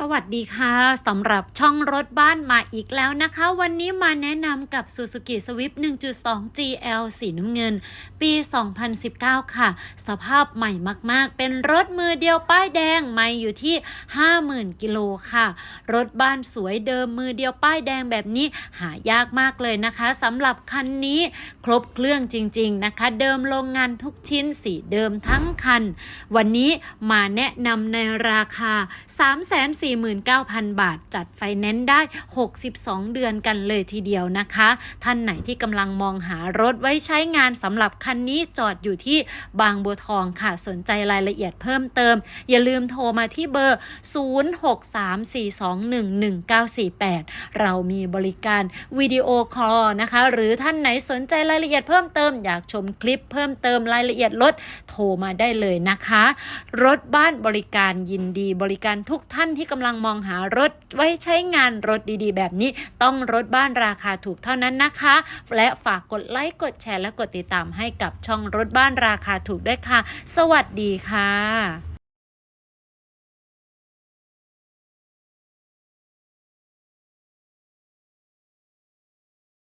สวัสดีค่ะสำหรับช่องรถบ้านมาอีกแล้วนะคะ วันนี้มาแนะนำกับ Suzuki Swift 1.2 GL สีน้ำเงิน ปี 2019 ค่ะ สภาพใหม่มากๆ เป็นรถมือเดียวป้ายแดงไม่อยู่ที่ 50,000 กิโลค่ะ รถบ้านสวยเดิมมือเดียวป้ายแดงแบบนี้หายากมากเลยนะคะสำหรับคันนี้ครบเครื่องจริง ๆนะคะ เดิมโรงงานทุกชิ้นสีเดิมทั้งคัน วันนี้มาแนะนำในราคา49,000 บาท จัดไฟแนนซ์ได้ 62 เดือนกันเลยทีเดียวนะคะ ท่านไหนที่กำลังมองหารถไว้ใช้งานสำหรับคันนี้จอดอยู่ที่บางบัวทองค่ะ สนใจรายละเอียดเพิ่มเติม อย่าลืมโทรมาที่เบอร์ 0634211948 เรามีบริการวิดีโอคอลนะคะ หรือท่านไหนสนใจรายละเอียดเพิ่มเติม อยากชมคลิปเพิ่มเติมรายละเอียดรถโทรมาได้เลยนะคะ รถบ้านบริการยินดีบริการทุกท่านที่กำลังมองหารถไว้ใช้งานรถดีๆ แบบนี้ต้องรถบ้านราคาถูกเท่านั้นนะคะ และฝากกดไลค์กดแชร์และกดติดตามให้กับช่องรถบ้านราคาถูกด้วยค่ะ สวัสดีค่ะ